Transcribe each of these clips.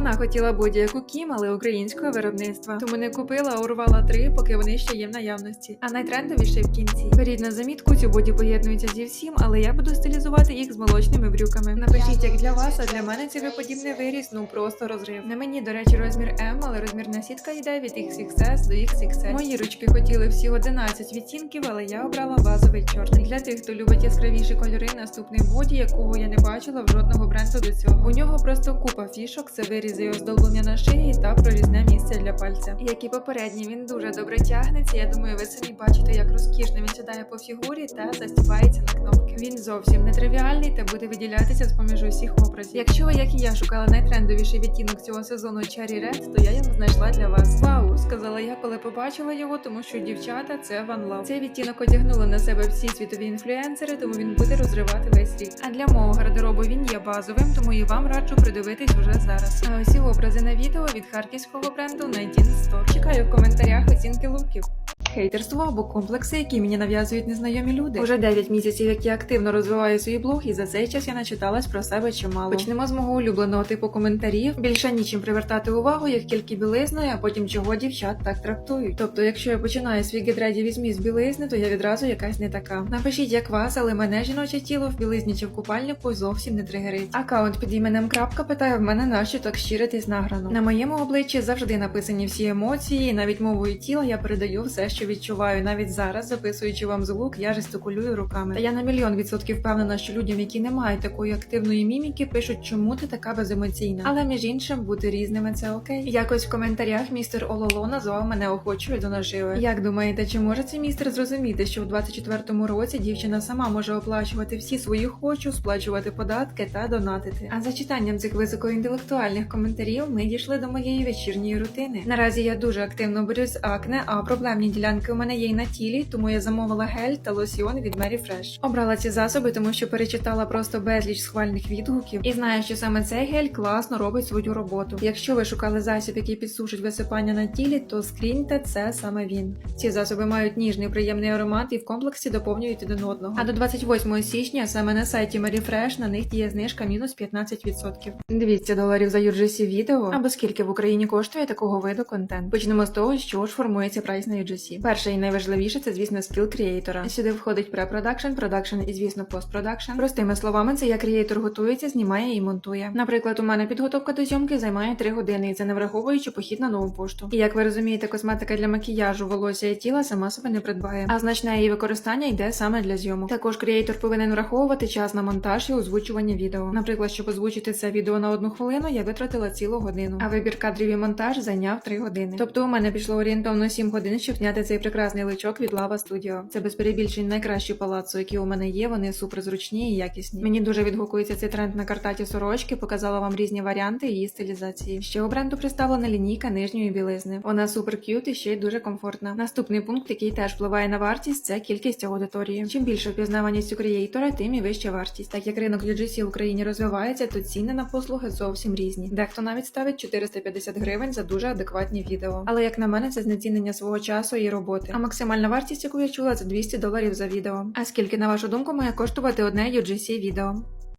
Вона хотіла будь-яку кім, але українського виробництва. Тому не купила, а урвала три, поки вони ще є в наявності. А найтрендовіше в кінці. Беріть на замітку, цю боді поєднується зі всім, але я буду стилізувати їх з молочними брюками. Напишіть, як для вас, а для мене цей виподібний виріс, ну просто розрив. На мені, до речі, розмір М, але розмірна сітка йде від XXS до XXL. Мої ручки хотіли всі 11 відтінків, але я обрала базовий чорний. Для тих, хто любить яскравіші кольори, наступний боді, якого я не бачила в жодного бренду до цього. У нього просто купа фішок, це вирізи і оздоблення на шиї та прорізне місце для пальця. Як і попередній, він дуже добре тягнеться. Я думаю, ви самі бачите, як розкішно він сідає по фігурі та застібається на кнопки. Він зовсім не тривіальний та буде виділятися з поміж усіх образів. Якщо ви, як і я, шукала найтрендовіший відтінок цього сезону Cherry Red, то я його знайшла для вас. Вау, сказала я, коли побачила його, тому що дівчата це One Love. Цей відтінок одягнули на себе всі світові інфлюенсери, тому він буде розривати весь рік. А для мого гардеробу він є базовим, тому і вам раджу придивитись уже зараз. А усі образи на відео від харківського бренду 19 Store. Чекаю в коментарях оцінки луків. Хейтерство або комплекси, які мені нав'язують незнайомі люди. Уже 9 місяців, як я активно розвиваю свій блог, і за цей час я начиталась про себе чимало. Почнемо з мого улюбленого типу коментарів. Більше нічим привертати увагу, як тільки білизною, а потім чого дівчат так трактують. Тобто, якщо я починаю свій гетреді змі з білизни, то я відразу якась не така. Напишіть, як вас, але мене жіноче тіло в білизні чи в купальнику зовсім не тригерить. Акаунт під іменем крапка питає в мене, нащо так щиритись награно. На моєму обличчі завжди написані всі емоції, навіть мовою тіла я передаю все, що відчуваю. Навіть зараз, записуючи вам звук, я жестикулюю руками. Та я на мільйон відсотків впевнена, що людям, які не мають такої активної міміки, пишуть, чому ти така беземоційна. Але між іншим бути різними це окей. Якось в коментарях містер Ололо назвав мене охочою до наживи. Як думаєте, чи може цей містер зрозуміти, що в 24-му році дівчина сама може оплачувати всі свої хочу, сплачувати податки та донатити? А за читанням цих високоінтелектуальних коментарів ми дійшли до моєї вечірньої рутини. Наразі я дуже активно борюсь з акне, а проблемні ділянки у мене є й на тілі, тому я замовила гель та лосьйон від Mary Fresh. Обрала ці засоби, тому що перечитала просто безліч схвальних відгуків і знаю, що саме цей гель класно робить свою роботу. Якщо ви шукали засіб, який підсушить висипання на тілі, то скріньте це саме він. Ці засоби мають ніжний приємний аромат і в комплексі доповнюють один одного. А до 28 січня саме на сайті Mary Fresh на них діє знижка мінус 15%. 200 доларів за UGC відео або скільки в Україні коштує такого виду контент. Почнемо з того, що ж формується прайс на UGC. Перше і найважливіше це, звісно, скіл креатора. Сюди входить препродакшн, продакшн і, звісно, постпродакшн. Простими словами, це як креатор готується, знімає і монтує. Наприклад, у мене підготовка до зйомки займає 3 години, і це не враховуючи похід на нову пошту. І як ви розумієте, косметика для макіяжу, волосся і тіла сама себе не придбає, а значне її використання йде саме для зйомок. Також креатор повинен враховувати час на монтаж і озвучування відео. Наприклад, щоб озвучити це відео на одну хвилину, я витратила цілу годину, а вибір кадрів і монтаж зайняв 3 години. Тобто у мене пішло орієнтовно 7 годин, щоб зняти цей прекрасний личок від Lava Studio. Це без перебільшень найкращі палацу, які у мене є. Вони супер зручні і якісні. Мені дуже відгукується цей тренд на картаті сорочки. Показала вам різні варіанти її стилізації. Ще у бренду представлена лінійка нижньої білизни. Вона супер к'ют і ще й дуже комфортна. Наступний пункт, який теж впливає на вартість, це кількість аудиторії. Чим більше впізнаваність у креатора, тим і вища вартість. Так як ринок UGC в Україні розвивається, то ціни на послуги зовсім різні. Дехто навіть ставить 450 гривень за дуже адекватні відео. Але як на мене, це знецінення свого часу і роботи. А максимальна вартість, яку я чула, це 200 доларів за відео. А скільки, на вашу думку, має коштувати одне UGC відео?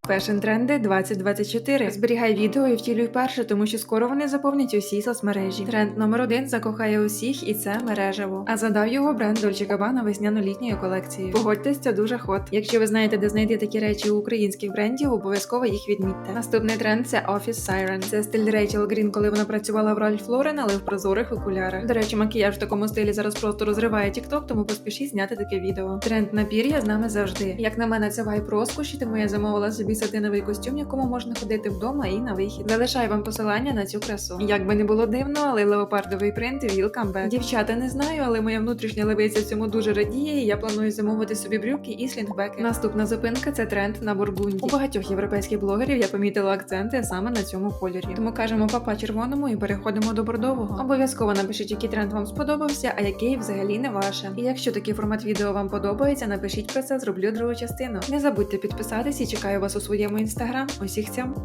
Фешн тренди 2024. Зберігай відео і втілюй перше, тому що скоро вони заповнять усі соцмережі. Тренд номер один закохає усіх, і це мережево. А задав його бренд Dolce Gabbana весняно-літньої колекції. Погодьтесь, це дуже хот. Якщо ви знаєте, де знайти такі речі у українських брендів, обов'язково їх відмітьте. Наступний тренд це Office Siren. Це стиль Рейчел Грін, коли вона працювала в Ralph Lauren, але в прозорих окулярах. До речі, макіяж в такому стилі зараз просто розриває TikTok, тому поспішіть зняти таке відео. Тренд на пір'я з нами завжди. Як на мене, це вайп розкоші, тому я замовила собі сатиновий костюм, якому можна ходити вдома і на вихід. Залишаю вам посилання на цю красу. Як би не було дивно, але леопардовий принт back. Дівчата не знаю, але моя внутрішня левиця цьому дуже радіє. і Я планую замовити собі брюки і слінгбеки. Наступна зупинка це тренд на бургунді. У багатьох європейських блогерів я помітила акценти саме на цьому кольорі. Тому кажемо папа червоному і переходимо до бордового. Обов'язково напишіть, який тренд вам сподобався, а який взагалі не ваше. І якщо такий формат відео вам подобається, напишіть про це, зроблю другу частину. Не забудьте підписатись і чекаю вас у своєму інстаграм. Усіх цям.